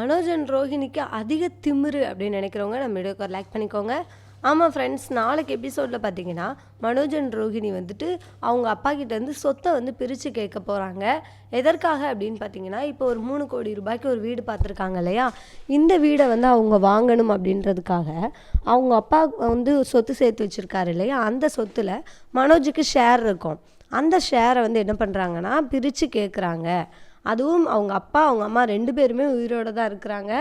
Manoj and ரோஹிணிக்கு அதிக திமிரு அப்படின்னு நினைக்கிறவங்க நம்ம வீடியோக்கு லைக் பண்ணிக்கோங்க. ஆமாம் ஃப்ரெண்ட்ஸ் நாளைக்கு எபிசோடில் பார்த்தீங்கன்னா மனோஜ் அண்ட் ரோஹிணி வந்துட்டு அவங்க அப்பா கிட்டேருந்து சொத்தை வந்து பிரித்து கேட்க போகிறாங்க எதற்காக அப்படின்னு பார்த்தீங்கன்னா இப்போ ஒரு மூணு கோடி ரூபாய்க்கு ஒரு வீடு பார்த்துருக்காங்க இல்லையா? இந்த வீடை வந்து அவங்க வாங்கணும் அப்படின்றதுக்காக அவங்க அப்பா வந்து சொத்து சேர்த்து வச்சுருக்காரு இல்லையா? அந்த சொத்தில் மனோஜுக்கு ஷேர் இருக்கும். அந்த ஷேரை வந்து என்ன பண்ணுறாங்கன்னா பிரித்து கேட்குறாங்க அதுவும் அவங்க அப்பா அவங்க அம்மா ரெண்டு பேருமே உயிரோட தான் இருக்கிறாங்க.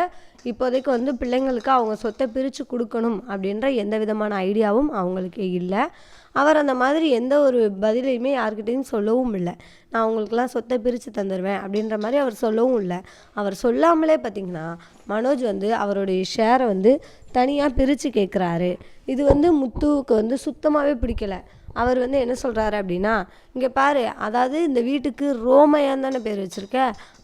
இப்போதைக்கு வந்து பிள்ளைங்களுக்கு அவங்க சொத்தை பிரித்து கொடுக்கணும் அப்படின்ற எந்த விதமான ஐடியாவும் அவங்களுக்கு இல்லை. அவர் அந்த மாதிரி எந்த ஒரு பதிலையுமே யாருக்கிட்டையும் சொல்லவும் இல்லை. நான் உங்களுக்கெல்லாம் சொத்தை பிரித்து தந்துடுவேன் அப்படின்ற மாதிரி அவர் சொல்லவும் இல்லை. அவர் சொல்லாமலே பார்த்திங்கன்னா மனோஜ் வந்து அவருடைய ஷேரை வந்து தனியாக பிரித்து கேட்குறாரு இது வந்து முத்துவுக்கு வந்து சுத்தமாகவே பிடிக்கல. அவர் வந்து என்ன சொல்கிறாரு அப்படின்னா இங்கே பாரு அதாவது இந்த வீட்டுக்கு ரோமையான் தானே பேர் வச்சுருக்க?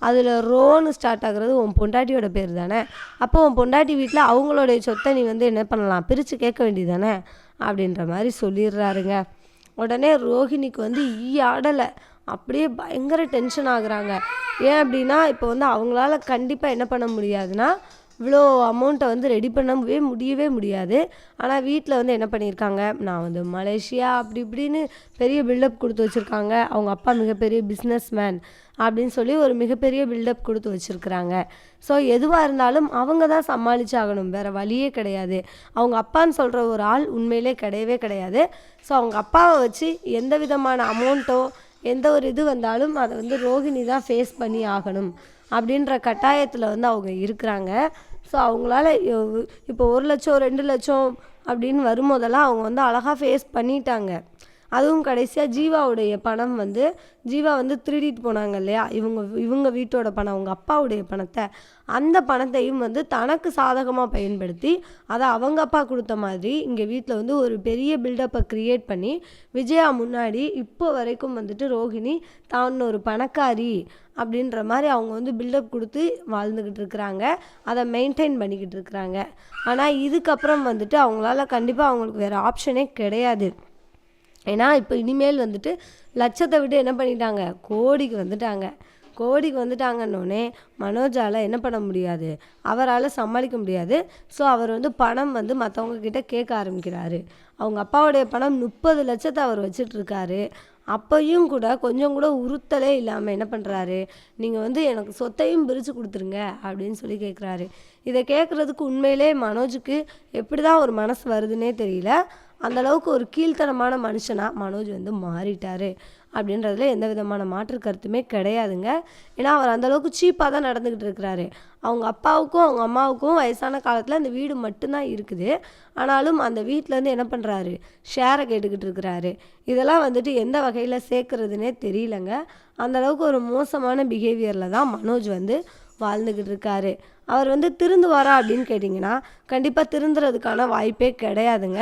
அதில் ரோன்னு ஸ்டார்ட் ஆகுறது உன் பொண்டாட்டியோட பேர் தானே? அப்போ உன் பொண்டாட்டி வீட்டில் அவங்களுடைய சொத்தை நீ வந்து என்ன பண்ணலாம்? பிரித்து கேட்க வேண்டியது தானே அப்படின்ற மாதிரி சொல்லிடுறாருங்க. உடனே ரோஹிணிக்கு வந்து ஈ ஆடலை. அப்படியே பயங்கர டென்ஷன் ஆகுறாங்க. ஏன் அப்படின்னா இப்போ வந்து அவங்களால கண்டிப்பாக என்ன பண்ண முடியாதுன்னா இவ்வளோ அமௌண்ட்டை வந்து ரெடி பண்ணவே முடியவே முடியாது. ஆனால் வீட்டில் வந்து என்ன பண்ணியிருக்காங்க நான் வந்து மலேசியா அப்படி இப்படின்னு பெரிய பில்டப் கொடுத்து வச்சுருக்காங்க. அவங்க அப்பா மிகப்பெரிய பிஸ்னஸ் மேன் அப்படின்னு சொல்லி ஒரு மிகப்பெரிய பில்டப் கொடுத்து வச்சுருக்குறாங்க. ஸோ எதுவாக இருந்தாலும் அவங்க தான் சமாளிச்சாகணும். வேறு வழியே கிடையாது. அவங்க அப்பான்னு சொல்கிற ஒரு ஆள் உண்மையிலே கிடையவே கிடையாது. ஸோ அவங்க அப்பாவை வச்சு எந்த விதமான அமௌண்ட்டோ எந்த ஒரு இது வந்தாலும் அதை வந்து ரோகிணி தான் ஃபேஸ் பண்ணி ஆகணும் அப்படின்ற கட்டாயத்தில் வந்து அவங்க இருக்கிறாங்க. ஸோ அவங்களால இப்போ ஒரு லட்சம் ரெண்டு லட்சம் அப்படின்னு வரும்போதெல்லாம் அவங்க வந்து அழகாக ஃபேஸ் பண்ணிட்டாங்க. அதுவும் கடைசியாக ஜீவாவுடைய பணம் வந்து ஜீவா வந்து திருடிட்டு போனாங்க இல்லையா? இவங்க இவங்க வீட்டோட பணம் அவங்க அப்பாவுடைய பணத்தை. அந்த பணத்தையும் வந்து தனக்கு சாதகமாக பயன்படுத்தி அதை அவங்க அப்பா கொடுத்த மாதிரி இங்கே வீட்டில் வந்து ஒரு பெரிய பில்டப்பை க்ரியேட் பண்ணி விஜயா முன்னாடி இப்போ வரைக்கும் வந்துட்டு ரோஹிணி தான் ஒரு பணக்காரி அப்படின்ற மாதிரி அவங்க வந்து பில்டப் கொடுத்து வாழ்ந்துக்கிட்டு இருக்கிறாங்க. அதை மெயின்டைன் பண்ணிக்கிட்டு இருக்கிறாங்க. ஆனால் இதுக்கப்புறம் வந்துட்டு அவங்களால கண்டிப்பாக அவங்களுக்கு வேறு ஆப்ஷனே கிடையாது. ஏன்னா இப்போ இனிமேல் வந்துட்டு லட்சத்தை விட்டு என்ன பண்ணிட்டாங்க? கோடிக்கு வந்துட்டாங்க. கோடிக்கு வந்துட்டாங்கன்னொடனே மனோஜால் என்ன பண்ண முடியாது? அவரால் சமாளிக்க முடியாது. ஸோ அவர் வந்து பணம் வந்து மற்றவங்க கிட்ட கேட்க ஆரம்பிக்கிறாரு. அவங்க அப்பாவுடைய பணம் முப்பது லட்சத்தை அவர் வச்சிட்ருக்காரு. அப்பையும் கூட கொஞ்சம் கூட உறுத்தலே இல்லாமல் என்ன பண்ணுறாரு நீங்கள் வந்து எனக்கு சொத்தையும் பிரித்து கொடுத்துருங்க அப்படின்னு சொல்லி கேட்குறாரு இதை கேட்குறதுக்கு உண்மையிலே மனோஜுக்கு எப்படி தான் ஒரு மனசு வருதுன்னே தெரியல. அந்தளவுக்கு ஒரு கீழ்த்தனமான மனுஷனாக மனோஜ் வந்து மாறிட்டார். அப்படின்றதுல எந்த விதமான மாற்று கருத்துமே கிடையாதுங்க. ஏன்னா அவர் அந்த அளவுக்கு சீப்பாக தான் நடந்துக்கிட்டு இருக்கிறாரு. அவங்க அப்பாவுக்கும் அவங்க அம்மாவுக்கும் வயசான காலத்தில் அந்த வீடு மட்டும்தான் இருக்குது. ஆனாலும் அந்த வீட்டிலேருந்து என்ன பண்ணுறாரு ஷேரை கேட்டுக்கிட்டு இருக்கிறாரு. இதெல்லாம் வந்துட்டு எந்த வகையில் சேர்க்குறதுனே தெரியலங்க. அந்தளவுக்கு ஒரு மோசமான பிஹேவியரில் தான் மனோஜ் வந்து வாழ்ந்துக்கிட்டு இருக்காரு. அவர் வந்து திருந்துவாரா அப்படின்னு கேட்டிங்கன்னா கண்டிப்பாக திருந்துறதுக்கான வாய்ப்பே கிடையாதுங்க.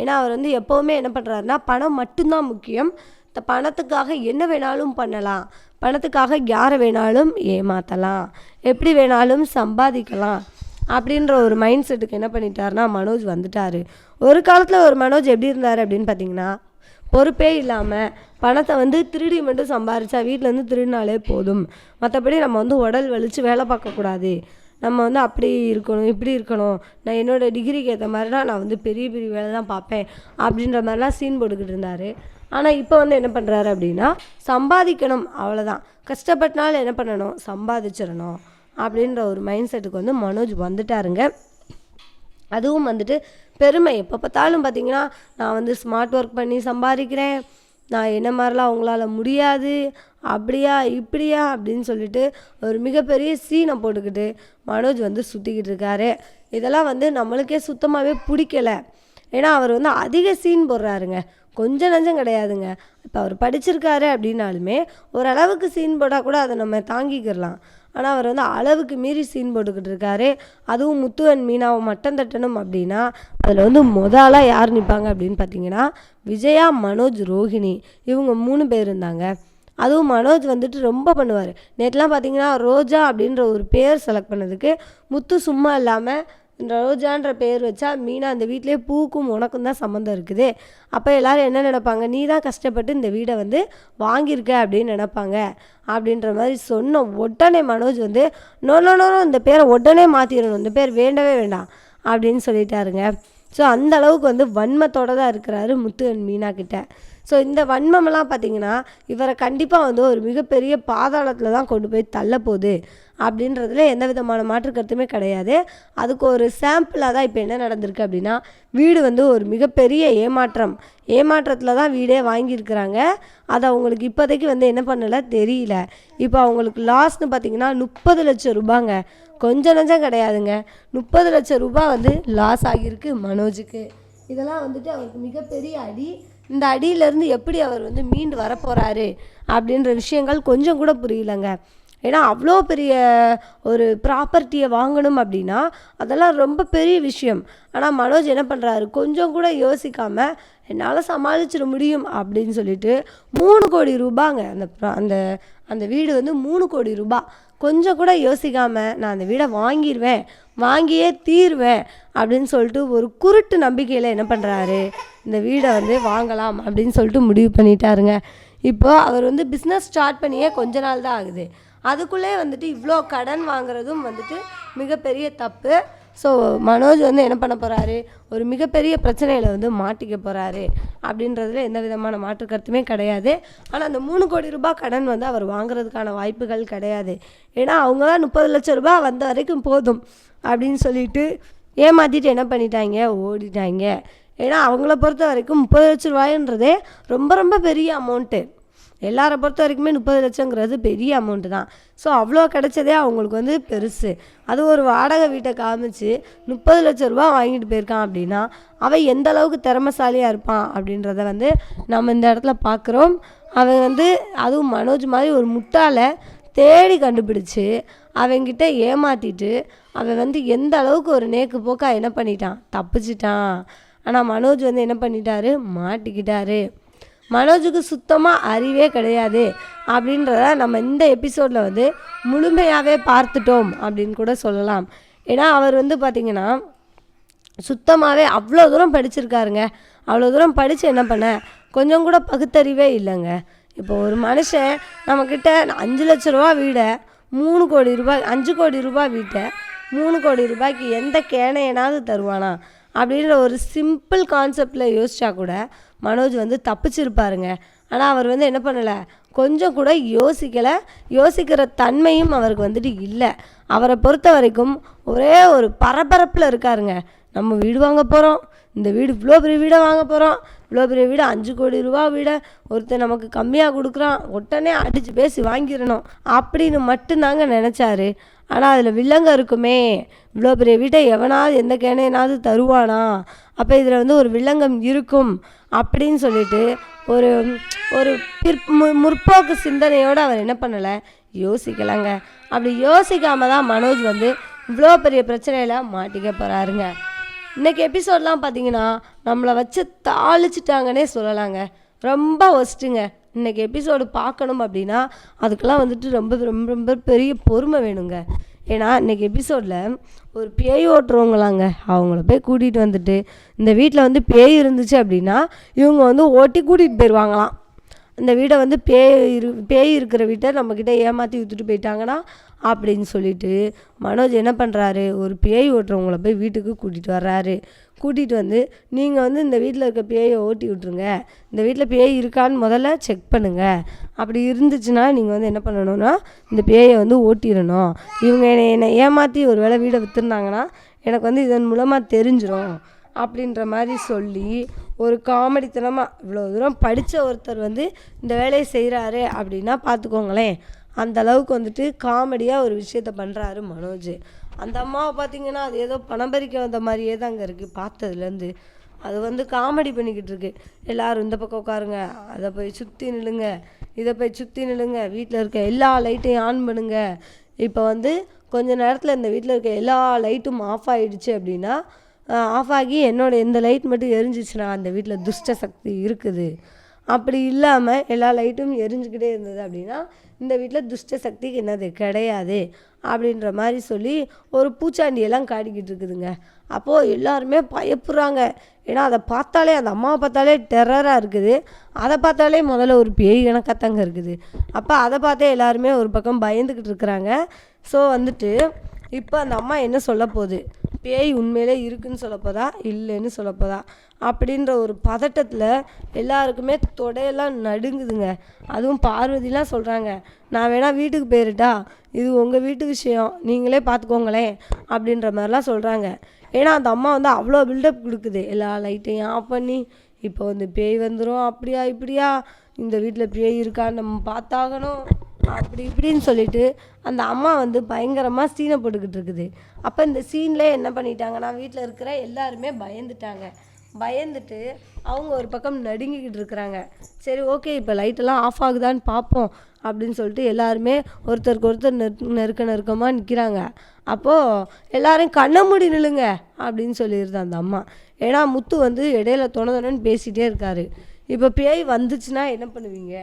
ஏன்னா அவர் வந்து எப்போவுமே என்ன பண்ணுறாருன்னா பணம் மட்டும்தான் முக்கியம். இந்த பணத்துக்காக என்ன வேணாலும் பண்ணலாம். பணத்துக்காக யாரை வேணாலும் ஏமாற்றலாம் எப்படி வேணாலும் சம்பாதிக்கலாம். அப்படின்ற ஒரு மைண்ட் செட்டுக்கு என்ன பண்ணிட்டாருன்னா மனோஜ் வந்துட்டார். ஒரு காலத்தில் ஒரு மனோஜ் எப்படி இருந்தார் அப்படின்னு பார்த்தீங்கன்னா பொறுப்பே இல்லாமல் பணத்தை வந்து திருடி மட்டும் சம்பாரிச்சா வீட்டில் இருந்து திருடினாலே போதும். மற்றபடி நம்ம வந்து உடல் வலித்து வேலை பார்க்கக்கூடாது. நம்ம வந்து அப்படி இருக்கணும் இப்படி இருக்கணும். நான் என்னோடய டிகிரிக்கு ஏற்ற மாதிரினா நான் வந்து பெரிய பெரிய வேலை தான் பார்ப்பேன் அப்படின்ற மாதிரிலாம் சீன் போட்டுக்கிட்டு இருந்தார். ஆனால் இப்போ வந்து என்ன பண்ணுறாரு அப்படின்னா சம்பாதிக்கணும் அவ்வளோதான் கஷ்டப்பட்டனாலும் என்ன பண்ணணும்? சம்பாதிச்சிடணும் அப்படின்ற ஒரு மைண்ட் செட்டுக்கு வந்து மனோஜ் வந்துட்டாருங்க. அதுவும் வந்துட்டு பெருமை. எப்போ பார்த்தாலும் பார்த்தீங்கன்னா நான் வந்து ஸ்மார்ட் ஒர்க் பண்ணி சம்பாதிக்கிறேன். நான் என்ன மாதிரிலாம் அவங்களால முடியாது அப்படியா இப்படியா அப்படின்னு சொல்லிட்டு ஒரு மிகப்பெரிய சீனை போட்டுக்கிட்டு மனோஜ் வந்து சுற்றிக்கிட்டு இருக்காரு. இதெல்லாம் வந்து நம்மளுக்கே சுத்தமாகவே பிடிக்கல. ஏன்னா அவர் வந்து அதிக சீன் போடுறாருங்க. கொஞ்சம் நஞ்சம் கிடையாதுங்க. இப்போ அவர் படிச்சிருக்காரு அப்படின்னாலுமே ஓரளவுக்கு சீன் போட்டால் கூட அதை நம்ம தாங்கிக்கிடலாம் ஆனால் அவர் வந்து அளவுக்கு மீறி சீன் போட்டுக்கிட்டு இருக்காரு. அதுவும் முத்துவன் மீனாவை மட்டம் தட்டணும் அப்படின்னா அதில் வந்து முதலாக யார் நிற்பாங்க அப்படின்னு பார்த்தீங்கன்னா விஜயா மனோஜ் ரோஹிணி. இவங்க மூணு பேர் இருந்தாங்க. அதுவும் மனோஜ் வந்துட்டு ரொம்ப பண்ணுவார். நேற்றுலாம் பார்த்தீங்கன்னா ரோஜா அப்படின்ற ஒரு பேர் செலக்ட் பண்ணதுக்கு முத்து சும்மா இல்லாமல் ரோஜான்ற பேர் வச்சா மீனா அந்த வீட்டிலே பூக்கும் உனக்கும் தான் சம்மந்தம் இருக்குது. அப்போ எல்லோரும் என்ன நினைப்பாங்க? நீ தான் கஷ்டப்பட்டு இந்த வீடை வந்து வாங்கியிருக்க அப்படின்னு நினைப்பாங்க. அப்படின்ற மாதிரி சொன்ன உடனே மனோஜ் வந்து நோ நோ நோ இந்த பேரை உடனே மாற்றிடணும் இந்த பேர் வேண்டவே வேண்டாம் அப்படின்னு சொல்லிட்டாருங்க. ஸோ அந்த அளவுக்கு வந்து வன்மத்தோட தான் இருக்கிறாரு முத்து and மீனா கிட்ட ஸோ இந்த வன்மமெல்லாம் பார்த்தீங்கன்னா இவரை கண்டிப்பாக வந்து ஒரு மிகப்பெரிய பாதாளத்தில் தான் கொண்டு போய் தள்ள போகுது அப்படின்றதுல எந்த விதமான மாற்று கருத்துமே கிடையாது. அதுக்கு ஒரு சாம்பிளாக தான் இப்போ என்ன நடந்திருக்கு அப்படின்னா வீடு வந்து ஒரு மிகப்பெரிய ஏமாற்றம். ஏமாற்றத்தில் தான் வீடே வாங்கியிருக்கிறாங்க. அது அவங்களுக்கு இப்போதைக்கு வந்து என்ன பண்ணலை? தெரியல. இப்போ அவங்களுக்கு லாஸ்ட்னு பார்த்தீங்கன்னா முப்பது லட்சம் ரூபாங்க. கொஞ்சம் நஞ்சம் கிடையாதுங்க. முப்பது லட்சம் ரூபாய் வந்து லாஸ் ஆகியிருக்கு மனோஜுக்கு. இதெல்லாம் வந்துட்டு அவருக்கு மிகப்பெரிய அடி. இந்த அடியிலேருந்து எப்படி அவர் வந்து மீண்டு வரப்போகிறாரு அப்படின்ற விஷயங்கள் கொஞ்சம் கூட புரியலங்க. ஏன்னா அவ்வளோ பெரிய ஒரு ப்ராப்பர்ட்டியை வாங்கணும் அப்படின்னா அதெல்லாம் ரொம்ப பெரிய விஷயம். ஆனால் மனோஜ் என்ன பண்ணுறாரு கொஞ்சம் கூட யோசிக்காமல் என்னால் சமாளிச்சிட முடியும் அப்படின்னு சொல்லிட்டு மூணு கோடி ரூபாங்க. அந்த ப்ரா- அந்த அந்த வீடு வந்து மூணு கோடி ரூபாய் கொஞ்சம் கூட யோசிக்காமல் நான் அந்த வீடை வாங்கிடுவேன் வாங்கியே தீருவேன் அப்படின்னு சொல்லிட்டு ஒரு குருட்டு நம்பிக்கையில் என்ன பண்ணுறாரு இந்த வீடை வந்து வாங்கலாம் அப்படின்னு சொல்லிட்டு முடிவு பண்ணிட்டாருங்க. இப்போது அவர் வந்து பிஸ்னஸ் ஸ்டார்ட் பண்ணியே கொஞ்ச நாள் தான் ஆகுது. அதுக்குள்ளே வந்துட்டு இவ்வளோ கடன் வாங்குறதும் வந்துட்டு மிகப்பெரிய தப்பு. ஸோ மனோஜ் வந்து என்ன பண்ண போகிறாரு ஒரு மிகப்பெரிய பிரச்சனையில் வந்து மாட்டிக்க போகிறாரு அப்படின்றதுல எந்த விதமான மாற்று கருத்துமே கிடையாது. ஆனால் அந்த மூணு கோடி ரூபாய் கடன் வந்து அவர் வாங்குறதுக்கான வாய்ப்புகள் கிடையாது. ஏன்னா அவங்க தான் முப்பது லட்சம் ரூபாய் வந்த வரைக்கும் போதும் அப்படின்னு சொல்லிட்டு ஏமாற்றிட்டு என்ன பண்ணிட்டாங்க? ஓடிட்டாங்க. ஏன்னா அவங்கள பொறுத்த வரைக்கும் முப்பது லட்ச ரூபாயின்றதே ரொம்ப ரொம்ப பெரிய அமௌண்ட்டு எல்லாரை பொறுத்த வரைக்குமே முப்பது லட்சங்கிறது பெரிய அமௌண்ட்டு தான். ஸோ அவ்வளோ கிடைச்சதே அவங்களுக்கு வந்து பெருசு. அது ஒரு வாடகை வீட்டை காமிச்சு முப்பது லட்ச ரூபா வாங்கிட்டு போயிருக்கான் அப்படின்னா அவன் எந்த அளவுக்கு திறமசாலியாக இருப்பான் அப்படின்றத வந்து நம்ம இந்த இடத்துல பார்க்குறோம் அவன் வந்து அதுவும் மனோஜ் மாதிரி ஒரு முட்டாளை தேடி கண்டுபிடிச்சு அவங்கிட்ட ஏமாத்திட்டு அவன் வந்து எந்த அளவுக்கு ஒரு நேக்கு போக்கா என்ன பண்ணிட்டான்? தப்பிச்சிட்டான். ஆனால் மனோஜ் வந்து என்ன பண்ணிட்டாரு? மாட்டிக்கிட்டாரு. மனோஜுக்கு சுத்தமாக அறிவே கிடையாது அப்படின்றத நம்ம இந்த எபிசோடில் வந்து முழுமையாகவே பார்த்துட்டோம் அப்படின்னு கூட சொல்லலாம். ஏன்னா அவர் வந்து பார்த்திங்கன்னா சுத்தமாகவே அவ்வளோ தூரம் படிச்சிருக்காருங்க. அவ்வளோ தூரம் படித்து என்ன பண்ண? கொஞ்சம் கூட பகுத்தறிவே இல்லைங்க. இப்போ ஒரு மனுஷன் நம்மக்கிட்ட அஞ்சு லட்ச ரூபா வீடை மூணு கோடி ரூபாய் அஞ்சு கோடி ரூபாய் வீட்டை மூணு கோடி ரூபாய்க்கு எந்த கேனையனாவது தருவானா? அப்படின்ற ஒரு சிம்பிள் கான்செப்டில் யோசிச்சா கூட மனோஜ் வந்து தப்பிச்சிருப்பாருங்க. ஆனால் அவர் வந்து என்ன பண்ணலை? கொஞ்சம் கூட யோசிக்கலை. யோசிக்கிற தன்மையும் அவருக்கு வந்துட்டு இல்லை. அவரை பொறுத்த வரைக்கும் ஒரே ஒரு பரபரப்பில் இருக்காருங்க. நம்ம வீடு வாங்க போகிறோம் இந்த வீடு இவ்வளோ பெரிய வீடை வாங்க போகிறோம் இவ்வளோ பெரிய வீடு அஞ்சு கோடி ரூபா வீடை ஒருத்தர் நமக்கு கம்மியாக கொடுக்குறான். உடனே அடித்து பேசி வாங்கிடணும் அப்படின்னு மட்டும்தாங்க நினச்சாரு. ஆனால் அதில் வில்லங்க இருக்குமே. இவ்வளோ பெரிய வீட்டை எவனாவது எந்த கேனையனாவது தருவானா? அப்போ இதில் வந்து ஒரு வில்லங்கம் இருக்கும் அப்படின்னு சொல்லிட்டு ஒரு ஒரு பிற் மு முற்போக்கு சிந்தனையோடு அவர் என்ன பண்ணலை? யோசிக்கலைங்க. அப்படி யோசிக்காம தான் மனோஜ் வந்து இவ்வளோ பெரிய பிரச்சனையில் மாட்டிக்க போகிறாருங்க இன்றைக்கி எபிசோட்லாம் பார்த்தீங்கன்னா நம்மளை வச்சு தாளிச்சிட்டாங்கன்னே சொல்லலாங்க. ரொம்ப ஒஸ்ட்டுங்க இன்னைக்கு எபிசோடு பார்க்கணும் அப்படின்னா அதுக்கெல்லாம் வந்துட்டு ரொம்ப ரொம்ப ரொம்ப பெரிய பொறுமை வேணுங்க. ஏன்னா இன்னைக்கு எபிசோடில் ஒரு பேய் ஓட்டுறவங்களாங்க. அவங்கள போய் கூட்டிகிட்டு வந்துட்டு இந்த வீட்டில் வந்து பேய் இருந்துச்சு அப்படின்னா இவங்க வந்து ஓட்டி கூட்டிகிட்டு போயிடுவாங்களாம் இந்த வீடை வந்து பேய் இரு பேய் இருக்கிற வீட்டை நம்மக்கிட்ட ஏமாற்றி விற்றுட்டு போயிட்டாங்கன்னா அப்படின்னு சொல்லிட்டு மனோஜ் என்ன பண்ணுறாரு ஒரு பேய் ஓட்டுறவங்கள போய் வீட்டுக்கு கூட்டிகிட்டு வர்றாரு. கூட்டிகிட்டு வந்து நீங்கள் வந்து இந்த வீட்டில் இருக்க பேயை ஓட்டி விட்ருங்க இந்த வீட்டில் பேய் இருக்கான்னு முதல்ல செக் பண்ணுங்கள் அப்படி இருந்துச்சுன்னா நீங்கள் வந்து என்ன பண்ணணும்னா இந்த பேயை வந்து ஓட்டிடணும். இவங்க என்னை என்னை ஏமாற்றி ஒரு வேளை வீடை விற்றுருந்தாங்கன்னா எனக்கு வந்து இதன் மூலமாக தெரிஞ்சிடும் அப்படின்ற மாதிரி சொல்லி ஒரு காமெடித்தனமாக இவ்வளோ தூரம் படித்த ஒருத்தர் வந்து இந்த வேலையை செய்கிறாரு அப்படின்னா பார்த்துக்கோங்களேன் அந்த அளவுக்கு வந்துட்டு காமெடியாக ஒரு விஷயத்த பண்ணுறாரு மனோஜ். அந்த அம்மாவை பார்த்தீங்கன்னா அது ஏதோ பணம் பறிக்க வந்த மாதிரியே தாங்க இருக்குது பார்த்ததுலேருந்து அது வந்து காமெடி பண்ணிக்கிட்டு இருக்கு. எல்லோரும் இந்த பக்கம் உட்காருங்க அதை போய் சுற்றி நில்லுங்க இதை போய் சுற்றி நில்லுங்க. வீட்டில் இருக்க எல்லா லைட்டையும் ஆன் பண்ணுங்க. இப்போ வந்து கொஞ்ச நேரத்தில் இந்த வீட்டில் இருக்க எல்லா லைட்டும் ஆஃப் ஆகிடுச்சு அப்படின்னா ஆஃப் ஆகி என்னோட இந்த லைட் மட்டும் எரிஞ்சிச்சுன்னா அந்த வீட்டில் துஷ்ட சக்தி இருக்குது. அப்படி இல்லாமல் எல்லா லைட்டும் எரிஞ்சுக்கிட்டே இருந்தது அப்படின்னா இந்த வீட்டில் துஷ்ட சக்தி என்னது? கிடையாது. அப்படின்ற மாதிரி சொல்லி ஒரு பூச்சாண்டியெல்லாம் காடிக்கிட்டு இருக்குதுங்க. அப்போது எல்லாருமே பயப்படுறாங்க ஏன்னா அதை பார்த்தாலே அந்த அம்மாவை பார்த்தாலே டெரராக இருக்குது. அதை பார்த்தாலே முதல்ல ஒரு பேய் கணக்காத்தாங்க இருக்குது. அப்போ அதை பார்த்தே எல்லாருமே ஒரு பக்கம் பயந்துக்கிட்டு இருக்கிறாங்க. ஸோ வந்துட்டு இப்போ அந்த அம்மா என்ன சொல்ல போகுது? பேய் உண்மையிலே இருக்குன்னு சொல்லப்போதா? இல்லைன்னு சொல்லப்போதா? அப்படின்ற ஒரு பதட்டத்தில் எல்லாருக்குமே தொடையெல்லாம் நடுங்குதுங்க. அதுவும் பார்வதிலாம் சொல்கிறாங்க நான் வேணால் வீட்டுக்கு போயிருட்டா? இது உங்கள் வீட்டு விஷயம். நீங்களே பார்த்துக்கோங்களேன் அப்படின்ற மாதிரிலாம் சொல்கிறாங்க ஏன்னா அந்த அம்மா வந்து அவ்வளோ பில்டப் கொடுக்குது. எல்லா லைட்டையும் ஆஃப் பண்ணி இப்போ வந்து பேய் வந்துடும் அப்படியா இப்படியா? இந்த வீட்டில் பேய் இருக்கா? நம்ம பார்த்தாகணும். அப்படி இப்படின்னு சொல்லிட்டு அந்த அம்மா வந்து பயங்கரமாக சீனை போட்டுக்கிட்டு இருக்குது. அப்போ இந்த சீனில் என்ன பண்ணிட்டாங்கன்னா வீட்டில் இருக்கிற எல்லாருமே பயந்துட்டாங்க. பயந்துட்டு அவங்க ஒரு பக்கம் நடுங்கிக்கிட்டு இருக்கிறாங்க. சரி ஓகே இப்போ லைட்டெல்லாம் ஆஃப் ஆகுதான்னு பார்ப்போம் அப்படின்னு சொல்லிட்டு எல்லாருமே ஒருத்தருக்கு ஒருத்தர் நெருக்க நெருக்கமாக நிற்கிறாங்க அப்போது எல்லாரும் கண்ணை மூடி நில்லுங்க அப்படின்னு சொல்லிடுது அந்த அம்மா. ஏன்னா முத்து வந்து இடையில தொண தொணன்னு பேசிகிட்டே இருக்காரு. இப்போ பேய் வந்துச்சுன்னா என்ன பண்ணுவீங்க?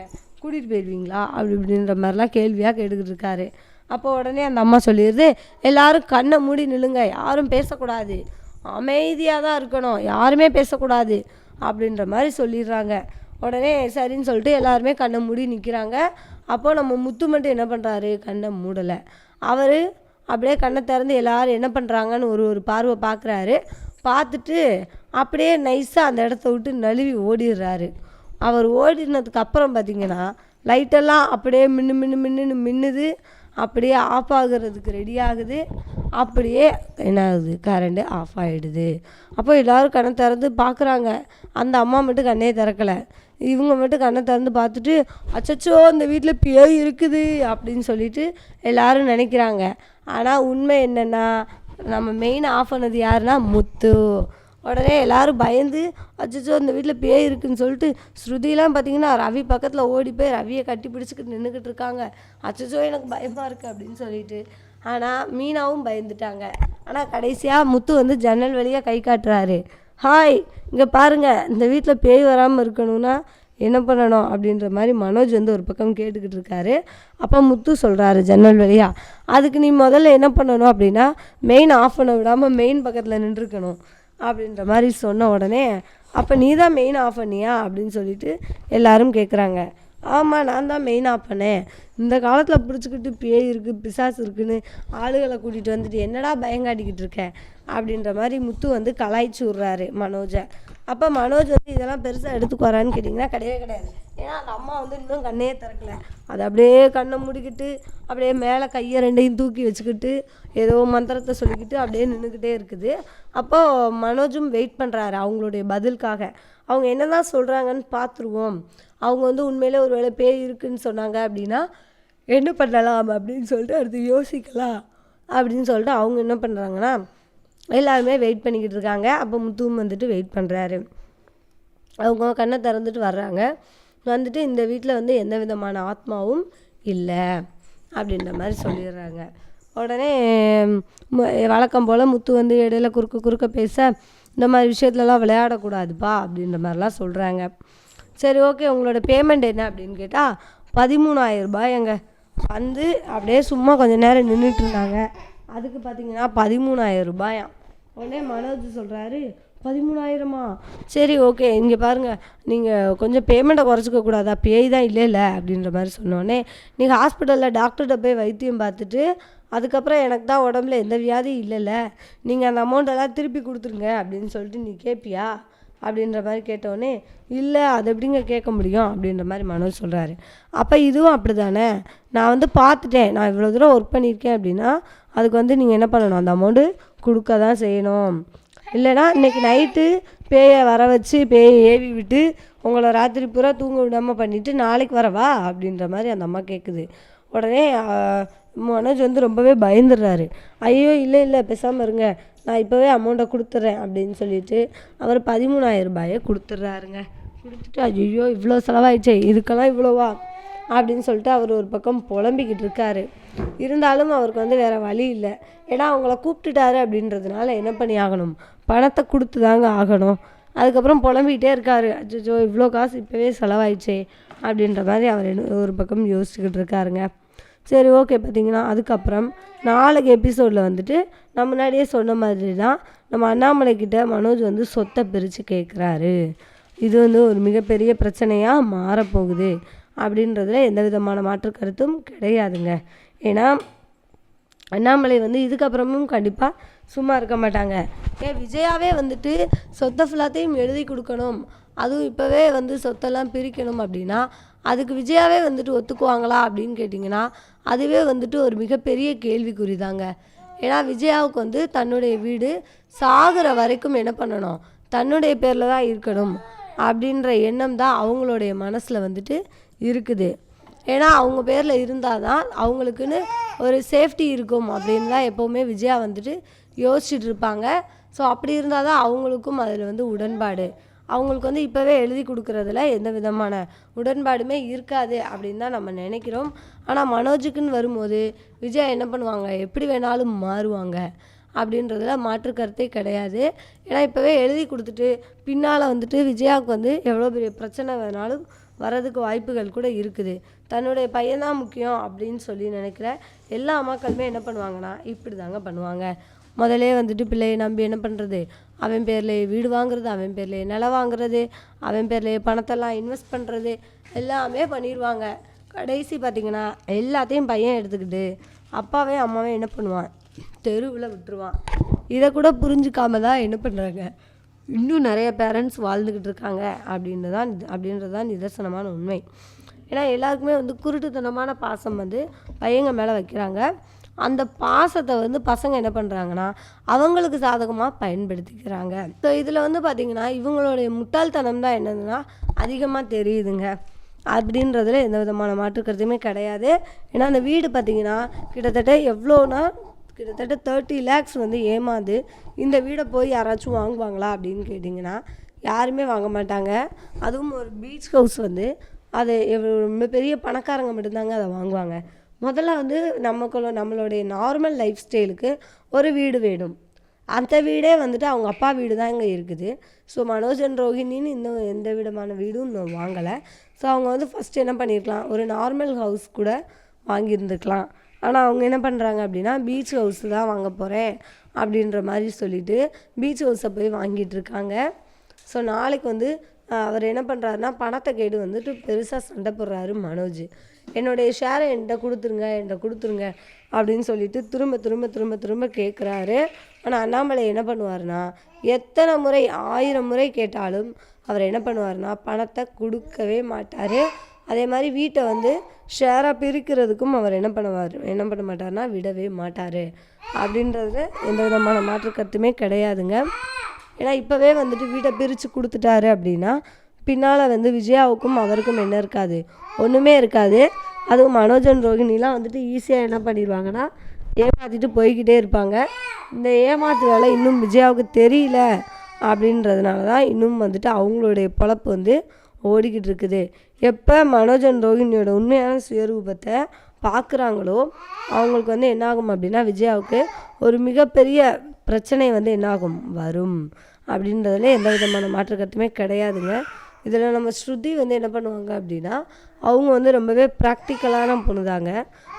கூட்டிகிட்டு போயிடுவீங்களா அப்படி இப்படின்ற மாதிரிலாம் கேள்வியாக கேட்டுக்கிட்டு இருக்காரு. அப்போ உடனே அந்த அம்மா சொல்லிடுது எல்லாரும் கண்ணை மூடி நில்லுங்க யாரும் பேசக்கூடாது. அமைதியாக தான் இருக்கணும் யாருமே பேசக்கூடாது. அப்படின்ற மாதிரி சொல்லிடுறாங்க. உடனே சரின்னு சொல்லிட்டு எல்லாருமே கண்ணை மூடி நிற்கிறாங்க அப்போது நம்ம முத்து மட்டும் என்ன பண்ணுறாரு கண்ணை மூடலை. அவர் அப்படியே கண்ணை திறந்து எல்லோரும் என்ன பண்ணுறாங்கன்னு ஒரு ஒரு பார்வை பார்க்குறாரு பார்த்துட்டு அப்படியே நைஸாக அந்த இடத்த விட்டு நழுவி ஓடிடுறாரு. அவர் ஓடினதுக்கு அப்புறம் பார்த்தீங்கன்னா லைட்டெல்லாம் அப்படியே மின்னு மின்னு மின்னுன்னு மின்னுது. அப்படியே ஆஃப் ஆகுறதுக்கு ரெடி ஆகுது. அப்படியே என்ன ஆகுது? கரண்ட்டு ஆஃப் ஆகிடுது அப்போ எல்லோரும் கண்ணை திறந்து பார்க்குறாங்க அந்த அம்மா மட்டும் கண்ணே திறக்கலை. இவங்க மட்டும் கண்ணை திறந்து பார்த்துட்டு அச்சச்சோ இந்த வீட்டில் பேய் இருக்குது அப்படின்னு சொல்லிட்டு எல்லோரும் நினைக்கிறாங்க. ஆனால் உண்மை என்னென்னா நம்ம மெயின் ஆஃப் பண்ணது யாருன்னா முத்து. உடனே எல்லாரும் பயந்து அச்சோ இந்த வீட்டில் பேய் இருக்குன்னு சொல்லிட்டு ஸ்ருதிலாம் பார்த்தீங்கன்னா ரவி பக்கத்தில் ஓடி போய் ரவியை கட்டி பிடிச்சிக்கிட்டு நின்றுக்கிட்டு இருக்காங்க. அச்சோ எனக்கு பயமாக இருக்குது அப்படின்னு சொல்லிட்டு. ஆனால் மீனாவும் பயந்துட்டாங்க. ஆனால் கடைசியாக முத்து வந்து ஜன்னல் வழியாக கை காட்டுறாரு. ஹாய் இங்கே பாருங்கள் இந்த வீட்டில் பேய் வராமல் இருக்கணும்னா என்ன பண்ணணும்? அப்படின்ற மாதிரி மனோஜ் வந்து ஒரு பக்கம் கேட்டுக்கிட்டு இருக்காரு. அப்போ முத்து சொல்கிறாரு ஜன்னல் வழியாக அதுக்கு நீ முதல்ல என்ன பண்ணணும் அப்படின்னா மெயின் ஆஃப் பண்ண விடாமல் மெயின் பக்கத்தில் நின்றுருக்கணும் அப்படின்ற மாதிரி சொன்ன உடனே அப்போ நீ தான் மெயின் ஆஃப் பண்ணியா? அப்படின்னு சொல்லிட்டு எல்லாரும் கேட்குறாங்க ஆமாம் நான் தான் மெயின் ஆஃப் பண்ணேன். இந்த காலத்தில் பிடிச்சிக்கிட்டு பேய் இருக்குது பிசாசு இருக்குன்னு ஆளுகளை கூட்டிகிட்டு வந்துட்டு என்னடா பயங்காட்டிக்கிட்டு இருக்க? அப்படின்ற மாதிரி முத்து வந்து கலாய்ச்சி விட்றாரு மனோஜை. அப்போ மனோஜ் வந்து இதெல்லாம் பெருசாக எடுத்துக்குவாரான்னு கேட்டிங்கன்னா கிடையவே கிடையாது. ஏன்னா அந்த அம்மா வந்து இன்னும் கண்ணையே திறக்கல. அது அப்படியே கண்ணை முடிக்கிட்டு அப்படியே மேலே கையை ரெண்டையும் தூக்கி வச்சுக்கிட்டு ஏதோ மந்திரத்தை சொல்லிக்கிட்டு அப்படியே நின்றுக்கிட்டே இருக்குது. அப்போது மனோஜும் வெயிட் பண்ணுறாரு அவங்களுடைய பதிலுக்காக. அவங்க என்ன தான் சொல்கிறாங்கன்னு பார்த்துருவோம். அவங்க வந்து உண்மையிலே ஒரு வேளை பேய் இருக்குன்னு சொன்னாங்க அப்படின்னா என்ன பண்ணலாம்? அப்படின்னு சொல்லிட்டு அடுத்து யோசிக்கலாம் அப்படின்னு சொல்லிட்டு அவங்க என்ன பண்ணுறாங்கன்னா எல்லாருமே வெயிட் பண்ணிக்கிட்டு இருக்காங்க. அப்போ முத்துவும் வந்துட்டு வெயிட் பண்ணுறாரு அவங்க கண்ணை திறந்துட்டு வர்றாங்க. வந்துட்டு இந்த வீட்டில் வந்து எந்த விதமான ஆத்மாவும் இல்லை அப்படின்ற மாதிரி சொல்லிடுறாங்க. உடனே வழக்கம் போல் முத்து வந்து இடையில குறுக்க குறுக்க பேச இந்த மாதிரி விஷயத்துலலாம் விளையாடக்கூடாதுப்பா அப்படின்ற மாதிரிலாம் சொல்கிறாங்க சரி ஓகே உங்களோட பேமெண்ட் என்ன அப்படின்னு கேட்டால் பதிமூணாயிரம் ரூபாய் எங்க வந்து அப்படியே சும்மா கொஞ்ச நேரம் நின்றுட்டு இருந்தாங்க. அதுக்கு பார்த்தீங்கன்னா பதிமூணாயிரம் ரூபாயாம் உடனே மனோஜ் சொல்கிறாரு பதிமூணாயிரமா? சரி ஓகே இங்கே பாருங்கள் நீங்கள் கொஞ்சம் பேமெண்ட்டை குறைச்சிக்க கூடாதா? பேய் தான் இல்லை இல்லை அப்படின்ற மாதிரி சொன்னோடனே நீங்கள் ஹாஸ்பிட்டலில் டாக்டர்கிட்ட போய் வைத்தியம் பார்த்துட்டு அதுக்கப்புறம் எனக்கு தான் உடம்புல எந்த வியாதியும் இல்லைல்ல. நீங்கள் அந்த அமௌண்ட்டெல்லாம் திருப்பி கொடுத்துருங்க அப்படின்னு சொல்லிட்டு நீ கேட்பியா அப்படின்ற மாதிரி கேட்டோடனே இல்லை அது எப்படிங்க கேட்க முடியும்? அப்படின்ற மாதிரி மனோஜ் சொல்கிறாரு அப்போ இதுவும் அப்படி தானே நான் வந்து பார்த்துட்டேன். நான் இவ்வளோ தூரம் ஒர்க் பண்ணியிருக்கேன் அப்படின்னா அதுக்கு வந்து நீங்கள் என்ன பண்ணணும்? அந்த அமௌண்ட்டு கொடுக்க தான் செய்யணும். இல்லைனா இன்னைக்கு நைட்டு பேயை வர வச்சு பேயை ஏவி விட்டு உங்களை ராத்திரி பூரா தூங்க விடாமல் பண்ணிவிட்டு நாளைக்கு வரவா? அப்படின்ற மாதிரி அந்த அம்மா கேட்குது உடனே மனோஜ் வந்து ரொம்பவே பயந்துடுறாரு. ஐயோ இல்லை இல்லை பேசாமல் இருங்க. நான் இப்போவே அமௌண்ட்டை கொடுத்துட்றேன் அப்படின்னு சொல்லிட்டு அவர் பதிமூணாயிரம் ரூபாயை கொடுத்துட்றாருங்க கொடுத்துட்டு ஐயோ இவ்வளோ செலவாயிடுச்சே இதுக்கெல்லாம் இவ்வளோவா? அப்படின்னு சொல்லிட்டு அவர் ஒரு பக்கம் புலம்பிக்கிட்டு இருக்காரு. இருந்தாலும் அவருக்கு வந்து வேறு வழி இல்லை. ஏன்னா அவங்கள கூப்பிட்டுட்டாரு அப்படின்றதுனால என்ன பண்ணி ஆகணும்? பணத்தை கொடுத்து தாங்க ஆகணும். அதுக்கப்புறம் புலம்பிக்கிட்டே இருக்காரு. அச்சோ இவ்வளோ காசு இப்போவே செலவாயிடுச்சே அப்படின்ற மாதிரி அவர் என்ன- ஒரு பக்கம் யோசிச்சுக்கிட்டு இருக்காருங்க. சரி ஓகே பார்த்தீங்கன்னா அதுக்கப்புறம் நாளைக்கு எபிசோடில் வந்துட்டு நான் முன்னாடியே சொன்ன மாதிரி தான் நம்ம அண்ணாமலைக்கிட்ட மனோஜ் வந்து சொத்தை பிரித்து கேட்குறாரு இது வந்து ஒரு மிகப்பெரிய பிரச்சனையாக மாறப்போகுது அப்படின்றதுல எந்த விதமான மாற்று கருத்தும் கிடையாதுங்க. ஏன்னா அண்ணாமலை வந்து இதுக்கப்புறமும் கண்டிப்பாக சும்மா இருக்க மாட்டாங்க. ஏன் விஜயாவே வந்துட்டு சொத்தை ஃபுல்லாத்தையும் எழுதி கொடுக்கணும். அதுவும் இப்போவே வந்து சொத்தெல்லாம் பிரிக்கணும் அப்படின்னா அதுக்கு விஜயாவே வந்துட்டு ஒத்துக்குவாங்களா அப்படின்னு கேட்டிங்கன்னா அதுவே வந்துட்டு ஒரு மிகப்பெரிய கேள்விக்குறி தாங்க ஏன்னா விஜயாவுக்கு வந்து தன்னுடைய வீடு சாகிற வரைக்கும் என்ன பண்ணணும்? தன்னுடைய பேரில் தான் இருக்கணும் அப்படின்ற எண்ணம் தான் அவங்களுடைய மனசில் வந்துட்டு இருக்குது. ஏன்னா அவங்க பேரில் இருந்தால் தான் அவங்களுக்குன்னு ஒரு சேஃப்டி இருக்கும் அப்படின்னு தான் எப்போவுமே விஜயா வந்துட்டு யோசிச்சுட்டு இருப்பாங்க. ஸோ அப்படி இருந்தால் தான் அவங்களுக்கும் அதில் வந்து உடன்பாடு. அவங்களுக்கு வந்து இப்போவே எழுதி கொடுக்குறதுல எந்த விதமான உடன்பாடுமே இருக்காது அப்படின்னு தான் நம்ம நினைக்கிறோம். ஆனால் மனோஜுக்குன்னு வரும்போது விஜயா என்ன பண்ணுவாங்க? எப்படி வேணாலும் மாறுவாங்க அப்படின்றதுல மாற்று கருத்தே கிடையாது. ஏன்னா இப்போவே எழுதி கொடுத்துட்டு பின்னால் வந்துட்டு விஜயாவுக்கு வந்து எவ்வளோ பெரிய பிரச்சனை வேணாலும் வரதுக்கு வாய்ப்புகள் கூட இருக்குது. தன்னுடைய பையன்தான் முக்கியம் அப்படின்னு சொல்லி நினைக்கிற எல்லா அம்மாக்களுமே என்ன பண்ணுவாங்கன்னா இப்படி தாங்க பண்ணுவாங்க. முதலே வந்துட்டு பிள்ளையை நம்பி என்ன பண்ணுறது அவன் பேர்லேயே வீடு வாங்குறது அவன் பேர்லேயே நிலம் வாங்குறது அவன் பேர்லேயே பணத்தெல்லாம் இன்வெஸ்ட் பண்ணுறது எல்லாமே பண்ணிடுவாங்க கடைசி பார்த்திங்கன்னா எல்லாத்தையும் பையன் எடுத்துக்கிட்டு அப்பாவே அம்மாவே என்ன பண்ணுவான்? தெருவில் விட்டுருவான். இதை கூட புரிஞ்சுக்காம தான் என்ன பண்ணுறாங்க இன்னும் நிறைய பேரண்ட்ஸ் வாழ்ந்துக்கிட்டு இருக்காங்க அப்படின்னு தான் அப்படின்றது தான் நிதர்சனமான உண்மை. ஏன்னா எல்லாருக்குமே வந்து குருட்டுத்தனமான பாசம் வந்து பையங்க மேலே வைக்கிறாங்க. அந்த பாசத்தை வந்து பசங்க என்ன பண்ணுறாங்கன்னா அவங்களுக்கு சாதகமாக பயன்படுத்திக்கிறாங்க. ஸோ இதில் வந்து பார்த்திங்கன்னா இவங்களுடைய முட்டாள்தனம் தான் என்னதுன்னா அதிகமாக தெரியுதுங்க. அப்படின்றதுல எந்த விதமான மாற்று கிடையாது. ஏன்னா அந்த வீடு பார்த்திங்கன்னா கிட்டத்தட்ட எவ்வளோனா கிட்டத்தட்ட தேர்ட்டி லேக்ஸ் வந்து ஏமாந்து இந்த வீடை போய் யாராச்சும் வாங்குவாங்களா அப்படின்னு கேட்டிங்கன்னா யாருமே வாங்க மாட்டாங்க. அதுவும் ஒரு பீச் ஹவுஸ் வந்து அது எவ்வளோ பெரிய பணக்காரங்க மட்டும்தாங்க அதை வாங்குவாங்க. முதல்ல வந்து நமக்குள்ள நம்மளுடைய நார்மல் லைஃப் ஸ்டைலுக்கு ஒரு வீடு வேணும். அந்த வீடே வந்துட்டு அவங்க அப்பா வீடு தான் இங்கே இருக்குது. ஸோ மனோஜ் அண்ட் ரோஹிணின்னு இன்னும் எந்த விதமான வீடும் இன்னும் வாங்கலை. ஸோ அவங்க வந்து ஃபஸ்ட்டு என்ன பண்ணியிருக்கலாம் ஒரு நார்மல் ஹவுஸ் கூட வாங்கியிருந்துக்கலாம் ஆனால் அவங்க என்ன பண்ணுறாங்க அப்படின்னா பீச் ஹவுஸ் தான் வாங்க போகிறேன் அப்படின்ற மாதிரி சொல்லிட்டு பீச் ஹவுஸை போய் வாங்கிட்டு இருக்காங்க. ஸோ நாளைக்கு வந்து அவர் என்ன பண்ணுறாருன்னா பணத்தை கேட்டு வந்துட்டு பெருசாக சண்டை போடுறாரு மனோஜ். என்னுடைய ஷேரை என்கிட்ட கொடுத்துருங்க என்கிட்ட கொடுத்துருங்க அப்படின்னு சொல்லிட்டு திரும்ப திரும்ப திரும்ப திரும்ப கேட்குறாரு ஆனால் அண்ணாமலை என்ன பண்ணுவாருன்னா எத்தனை முறை ஆயிரம் முறை கேட்டாலும் அவர் என்ன பண்ணுவாருன்னா பணத்தை கொடுக்கவே மாட்டார். அதே மாதிரி வீட்டை வந்து ஷேராக பிரிக்கிறதுக்கும் அவர் என்ன பண்ணுவார் என்ன பண்ண மாட்டார்னா விடவே மாட்டார். அப்படின்றதுல எந்த விதமான மாற்று கருத்துமே கிடையாதுங்க. ஏன்னா இப்போவே வந்துட்டு வீட்டை பிரித்து கொடுத்துட்டாரு அப்படின்னா பின்னால் வந்து விஜயாவுக்கும் அவருக்கும் என்ன இருக்காது? ஒன்றுமே இருக்காது. அதுவும் மனோஜன் ரோகிணிலாம் வந்துட்டு ஈஸியாக என்ன பண்ணிடுவாங்கன்னா ஏமாற்றிட்டு போய்கிட்டே இருப்பாங்க. இந்த ஏமாற்று வேலை இன்னும் விஜயாவுக்கு தெரியல அப்படின்றதுனால தான் இன்னும் வந்துட்டு அவங்களுடைய பொழப்பு வந்து ஓடிக்கிட்டு இருக்குது. எப்போ மனோஜன் ரோகிணியோட உண்மையான சுயரூபத்தை பார்க்குறாங்களோ அவங்களுக்கு வந்து என்னாகும் அப்படின்னா விஜயாவுக்கு ஒரு மிகப்பெரிய பிரச்சனை வந்து என்னாகும்? வரும். அப்படின்றதுல எந்த விதமான மாற்று கருத்துமே கிடையாதுங்க. இதில் நம்ம ஸ்ருதி வந்து என்ன பண்ணுவாங்க அப்படின்னா அவங்க வந்து ரொம்பவே ப்ராக்டிக்கலான பொண்ணுதாங்க.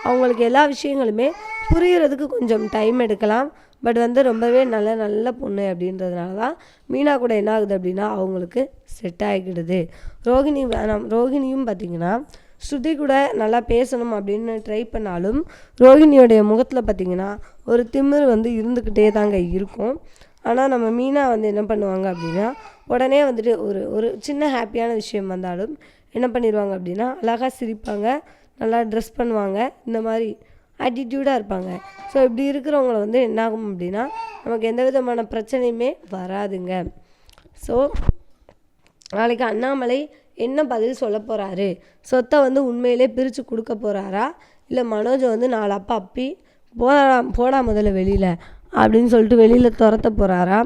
அவங்களுக்கு எல்லா விஷயங்களுமே புரிகிறதுக்கு கொஞ்சம் டைம் எடுக்கலாம். பட் வந்து ரொம்பவே நல்ல நல்ல பொண்ணு அப்படின்றதுனால தான் மீனா கூட என்ன ஆகுது அப்படின்னா அவங்களுக்கு செட் ஆகிக்கிடுது ரோகிணி வேணாம் ரோகிணியும் பார்த்திங்கன்னா ஸ்ருதி கூட நல்லா பேசணும் அப்படின்னு ட்ரை பண்ணாலும் ரோகிணியோடைய முகத்தில் பார்த்திங்கன்னா ஒரு திமிரு வந்து இருந்துக்கிட்டே தாங்க இருக்கும். ஆனால் நம்ம மீனா வந்து என்ன பண்ணுவாங்க அப்படின்னா உடனே வந்துட்டு ஒரு ஒரு சின்ன ஹாப்பியான விஷயம் வந்தாலும் என்ன பண்ணிடுவாங்க அப்படின்னா அழகாக சிரிப்பாங்க நல்லா ட்ரெஸ் பண்ணுவாங்க இந்த மாதிரி ஆட்டிடியூடாக இருப்பாங்க. ஸோ இப்படி இருக்கிறவங்கள வந்து என்னாகும் அப்படின்னா நமக்கு எந்த விதமான பிரச்சனையுமே வராதுங்க. ஸோ நாளைக்கு அண்ணாமலை என்ன பதில் சொல்ல போகிறாரு சொத்தை வந்து உண்மையிலே பிரித்து கொடுக்க போகிறாரா இல்லை மனோஜை வந்து நாலு அப்பா அப்பி போடா போடா முதல்ல வெளியில். அப்படின்னு சொல்லிட்டு வெளியில் துரத்த போகிறாரா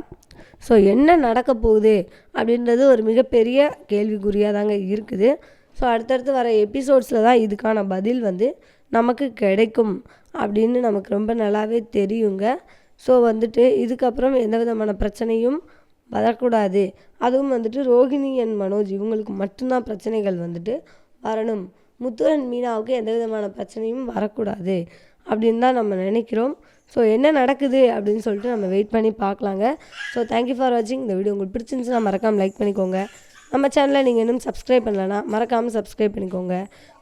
ஸோ என்ன நடக்க போகுது? அப்படின்றது ஒரு மிகப்பெரிய கேள்விக்குறியாக தாங்க இருக்குது. ஸோ அடுத்தடுத்து வர எபிசோட்ஸில் தான் இதுக்கான பதில் வந்து நமக்கு கிடைக்கும் அப்படின்னு நமக்கு ரொம்ப நல்லாவே தெரியுங்க. ஸோ வந்துட்டு இதுக்கப்புறம் எந்த விதமான பிரச்சனையும் வரக்கூடாது. அதுவும் வந்துட்டு ரோஹிணி அண்ட் மனோஜ் இவங்களுக்கு மட்டும்தான் பிரச்சனைகள் வந்துட்டு வரணும். முத்து அண்ட் மீனாவுக்கு எந்த விதமான பிரச்சனையும் வரக்கூடாது அப்படின்னு தான் நம்ம நினைக்கிறோம். ஸோ என்ன நடக்குது அப்படின்னு சொல்லிட்டு நம்ம வெயிட் பண்ணி பார்க்கலாங்க. ஸோ தேங்க்யூ ஃபார் வாட்சிங் இந்த வீடியோ உங்களுக்கு பிடிச்சிருந்துச்சுன்னா மறக்காமல் லைக் பண்ணிக்கோங்க. நம்ம சேனலை நீங்கள் இன்னும் சப்ஸ்கிரைப் பண்ணலன்னா மறக்காமல் சப்ஸ்கிரைப் பண்ணிக்கோங்க.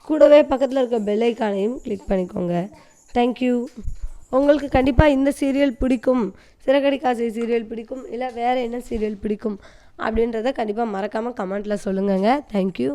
கூடவே பக்கத்தில் இருக்க பெல் ஐக்கானையும் கிளிக் பண்ணிக்கோங்க. தேங்க்யூ உங்களுக்கு கண்டிப்பாக இந்த சீரியல் பிடிக்கும். சிறகடி காசை சீரியல் பிடிக்கும். இல்லை வேறு என்ன சீரியல் பிடிக்கும் அப்படின்றத கண்டிப்பாக மறக்காமல் கமெண்ட்டில் சொல்லுங்கங்க. தேங்க்யூ